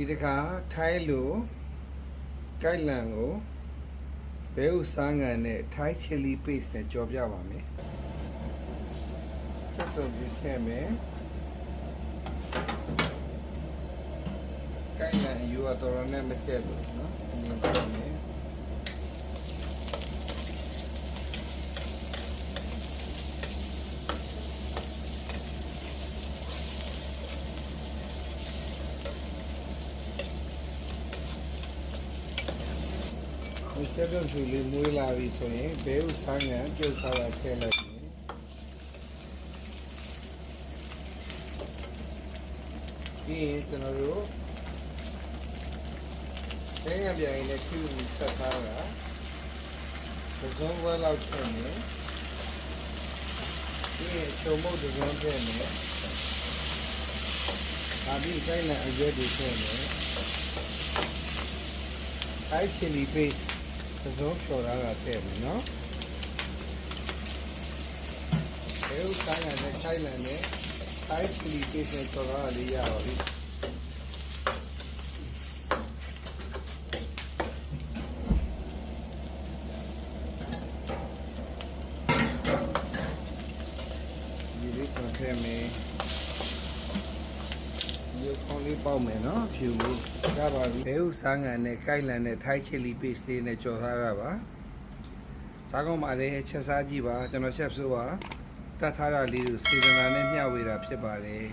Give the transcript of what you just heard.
ဒီတစ်ခါထိုင်းလိုကြိုက်လန်ကိုဘဲဥစားငံနဲ့ထိုင်းချီလီပေးစ်နဲ့ကြော်ပြပါမယ်ချက်တော့ပြခဲ့မယ်ကြိုက်လန်ယူရတော့နဲ့မချက်ဘူးเนาะအရင်ကမယ် းက ဒီချက်တော့ဖြူလေးမွေးလာပြီဆိုရင်ဘဲဥစားငံပြုတ်ထားတာထည့်လိုက်မယ်ပြီးရင်ကျွန်တော်တို့ဆင်းရဲပြန်ရင်လည်းဖြူပြီးဆက်ထားတာတစ်စုံဝဲလောက်ထည့်မယ်ပြီးရင်ချုံမုတ်တစ်စုံထည့်မယ်ဒါပြီးတိုင်းနဲ့အရွက်တွေထည့်မယ် Thai chili paste သစုံဖြော်ထားတာထည့်မယ်နော်။အဲဥစားရတဲ့ခိုင်လန်နဲ့ Thai chili paste နဲ့ဖြော်ထားတာလေးရပါပြီ။ဒီလေး လေးပေါက်မယ်နော်ဖြူလေးရပါပြီဘဲဥစားငံနဲ့ကိုက်လန်နဲ့ထိုင်းချီလီပေးစ်လေးနဲ့ကြော်ထားတာပါစားကောင်းပါတယ်ချက်စားကြည့်ပါကျွန်တော်ရှက်ဆိုပါတတ်ထားတာလေးကိုစေတနာနဲ့မျှဝေတာဖြစ်ပါတယ်